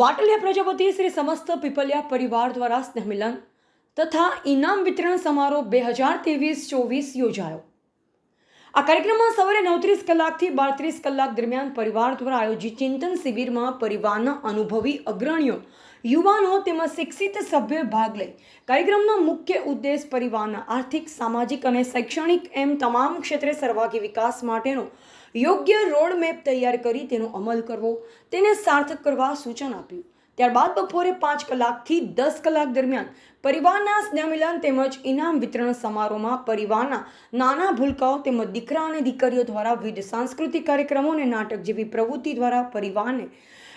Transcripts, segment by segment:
વાટલિયા પ્રજાપતિ શ્રી સમસ્ત પીપલિયા પરિવાર દ્વારા સ્નેહમિલન તથા ઇનામ વિતરણ સમારોહ બે હજાર ત્રેવીસ ચોવીસ યોજાયો. આ કાર્યક્રમમાં સવારે નવત્રીસ કલાકથી બારત્રીસ કલાક દરમિયાન પરિવાર દ્વારા આયોજિત ચિંતન શિબિરમાં પરિવારના અનુભવી અગ્રણીઓ યુવાનો તેમજ શિક્ષિત સભ્યોએ ભાગ લઈ. કાર્યક્રમનો મુખ્ય ઉદ્દેશ પરિવારના આર્થિક, સામાજિક અને શૈક્ષણિક એમ તમામ ક્ષેત્રે સર્વાગી વિકાસ માટેનો યોગ્ય રોડ મેપ તૈયાર કરી તેનો અમલ કરવો, તેને સાર્થક કરવા સૂચન આપ્યું. ત્યારબાદ બપોરે પાંચ કલાકથી દસ કલાક દરમિયાન પરિવારના સ્નેહમિલન તેમજ ઇનામ વિતરણ સમારોહમાં પરિવારના નાના ભૂલકાઓ તેમજ દીકરા અને દીકરીઓ દ્વારા વિવિધ સાંસ્કૃતિક કાર્યક્રમો અને નાટક જેવી પ્રવૃત્તિ દ્વારા પરિવારને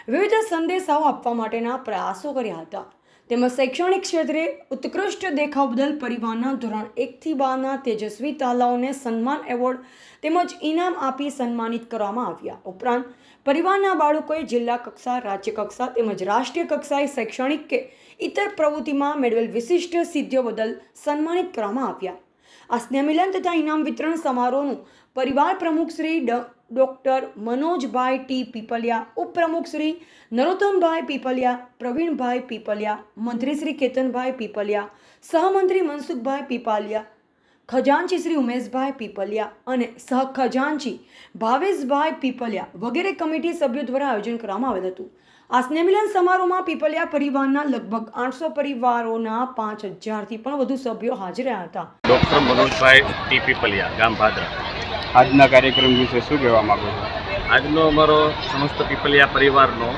વિવિધ સંદેશાઓ આપવા માટેના પ્રયાસો કર્યા હતા. તેમજ શૈક્ષણિક ક્ષેત્રે ઉત્કૃષ્ટ દેખાવ બદલ પરિવારના ધોરણ એકથી બારના તેજસ્વી તાલાઓને સન્માન એવોર્ડ તેમજ ઇનામ આપી સન્માનિત કરવામાં આવ્યા. ઉપરાંત પરિવારના બાળકોએ જિલ્લા કક્ષા, રાજ્ય કક્ષા તેમજ રાષ્ટ્રીય કક્ષાએ શૈક્ષણિક કે ઇતર પ્રવૃત્તિમાં મેળવેલ વિશિષ્ટ સિદ્ધિઓ બદલ સન્માનિત કરવામાં આવ્યા. આ સ્નેહમિલન તથા ઇનામ વિતરણ સમારોહનું પરિવાર પ્રમુખ શ્રી ડોક્ટર મનોજભાઈ ટી પીપલિયા, ઉપપ્રમુખ શ્રી નરોત્તમભાઈ પીપલિયા, પ્રવીણભાઈ પીપલિયા, મંત્રી શ્રી કેતનભાઈ પીપલિયા, સહમંત્રી મનસુખભાઈ પીપાલિયા ખજાનચી શ્રી ઉમેશભાઈ પીપલિયા અને સહ ખજાનચી ભાવેશભાઈ પીપલિયા વગેરે કમિટી સભ્યો દ્વારા આયોજન કરવામાં આવેલ હતું. આ સ્નેહમિલન સમારોહમાં પીપલિયા પરિવારના લગભગ આઠસો પરિવારોના પાંચ હજારથી પણ વધુ સભ્યો હાજર રહ્યા હતા. ડૉક્ટર મનોજભાઈ ટી પીપલિયા ગામ ભાદરા. આજના કાર્યક્રમ વિશે શું કહેવા માંગો છો? આજનો અમારો સમસ્ત પીપલિયા પરિવારનો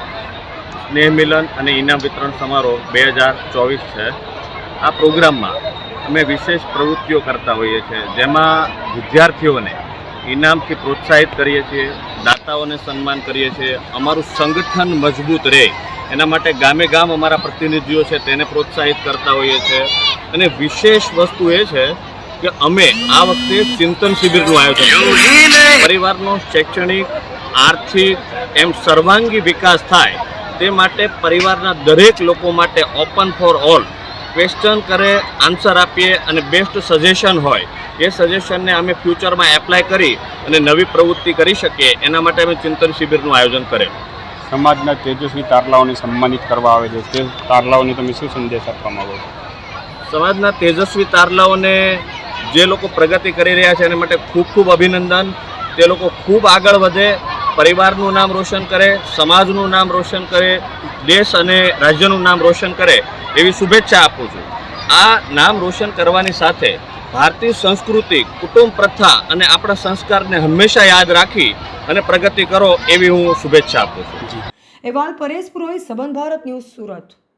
સ્નેહ મિલન અને ઇનામ વિતરણ સમારોહ બે હજાર ચોવીસ છે. આ પ્રોગ્રામમાં અમે વિશેષ પ્રવૃત્તિઓ કરતા હોઈએ છીએ, જેમાં વિદ્યાર્થીઓને ઇનામથી પ્રોત્સાહિત કરીએ છીએ, દાતાઓને સન્માન કરીએ છીએ, અમારું સંગઠન મજબૂત રહે, એના માટે ગામે ગામ અમારા પ્રતિનિધિઓ છે તેને પ્રોત્સાહિત કરતા હોઈએ છીએ અને વિશેષ વસ્તુ એ છે કે અમે આ વખતે ચિંતન શિબિરનું આયોજન. પરિવારનો શૈક્ષણિક, આર્થિક, એમ સર્વાંગી વિકાસ થાય તે માટે પરિવારના દરેક લોકો માટે ઓપન ફોર ઓલ ક્વેશ્ચન કરે આન્સર આપીએ અને બેસ્ટ સજેશન હોય એ સજેશનને અમે ફ્યુચરમાં એપ્લાય કરી અને નવી પ્રવૃત્તિ કરી શકીએ. એના માટે અમે ચિંતન શિબિરનું આયોજન કરેલું સમાજના તેજસ્વી તારલાઓને સન્માનિત કરવા આવે છે. તે તારલાઓને તમે શું સંદેશ આપવા માંગો છો? સમાજના તેજસ્વી તારલાઓને જે લોકો પ્રગતિ કરી રહ્યા છે એના માટે ખૂબ ખૂબ અભિનંદન. તે લોકો ખૂબ આગળ વધે પરિવારનું નામ રોશન કરે સમાજનું નામ રોશન કરે દેશ અને રાજ્યનું નામ રોશન કરે. એવી શુભેચ્છા આપું છું. આ નામ રોશન કરવાની સાથે ભારતીય સંસ્કૃતિ, કુટુંબ પ્રથા અને આપણા સંસ્કારને હંમેશા યાદ રાખી અને પ્રગતિ કરો એવી હું શુભેચ્છા આપું છું. અહેવાલ પરેશ પુરોહિત, સંબંધ ભારત ન્યૂઝ સુરત.